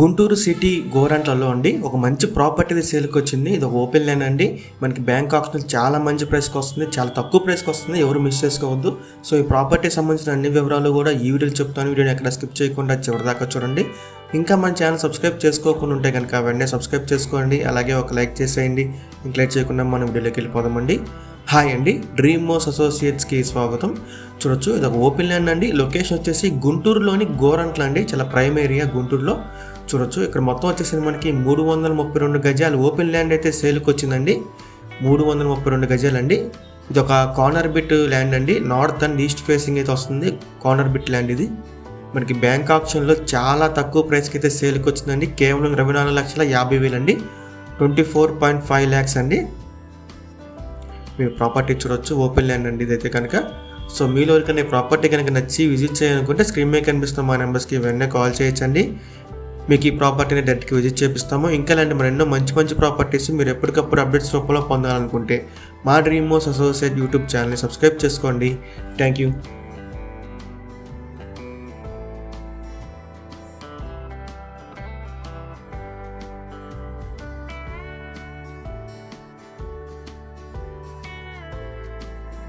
Guntur city గోరంట్లలో అండి. ఒక మంచి ప్రాపర్టీ సేల్కి వచ్చింది ఇది ఒక ఓపెన్ ల్యాండ్ అండి. మనకి బ్యాంక్ ఆప్షన్ చాలా మంచి ప్రైస్కి వస్తుంది. చాలా తక్కువ ప్రైస్కి వస్తుంది. ఎవరు మిస్ చేసుకోవద్దు. సో ఈ ప్రాపర్టీ సంబంధించిన అన్ని వివరాలు కూడా ఈ వీడియోలో చెప్తాను. వీడియోని ఎక్కడ స్కిప్ చేయకుండా చివరిదాకా చూడండి. ఇంకా మన ఛానల్ సబ్స్క్రైబ్ చేసుకోకుండా ఉంటే కనుక వెంటనే సబ్స్క్రైబ్ చేసుకోండి. అలాగే ఒక లైక్ చేసేయండి. ఇంక లైక్ చేయకుండా మనం వీడియోలోకి వెళ్ళిపోదామండి. హాయ్ అండి. డ్రీమ్ మోస్ అసోసియేట్స్కి స్వాగతం. చూడొచ్చు ఇది ఒక ఓపెన్ ల్యాండ్ అండి. లొకేషన్ వచ్చేసి గుంటూరులోని గోరంట్ల అండి. చాలా ప్రైమ్ ఏరియా గుంటూరులో. చూడొచ్చు ఇక్కడ మొత్తం వచ్చేసి మనకి మూడు వందల ముప్పై రెండు గజాలు ఓపెన్ ల్యాండ్ అయితే సేల్కి వచ్చిందండి. మూడు వందల ముప్పై రెండు గజాలు అండి ఇది ఒక కార్నర్ బిట్ ల్యాండ్ అండి. నార్త్ అండ్ ఈస్ట్ ఫేసింగ్ అయితే వస్తుంది. కార్నర్ బిట్ ల్యాండ్ ఇది. మనకి బ్యాంక్ ఆప్షన్లో చాలా తక్కువ ప్రైస్కి అయితే సేల్కి వచ్చిందండి కేవలం ఇరవై నాలుగు లక్షల యాభై వేలు అండి twenty four point five lakhs అండి. మీరు ప్రాపర్టీ చూడొచ్చు. ఓపెన్ ల్యాండ్ అండి ఇదైతే కనుక. సో మీలో ఎవరికైనా ప్రాపర్టీ కనుక నచ్చి విజిట్ చేయాలనుకుంటే స్క్రీన్ మీద కనిపిస్తున్న మా నెంబర్స్కి వెంటనే కాల్ చేయొచ్చండి. మీకు ఈ ప్రాపర్టీని డైరెక్ట్గా విజిట్ చేపిస్తాము. ఇంకా ఇలాంటి మరి ఎన్నో మంచి మంచి ప్రాపర్టీస్ మీరు ఎప్పటికప్పుడు అప్డేట్స్ రూపంలో పొందాలనుకుంటే మా డ్రీమ్ మోస్ అసోసియేట్ యూట్యూబ్ ఛానల్ని సబ్స్క్రైబ్ చేసుకోండి. Thank you.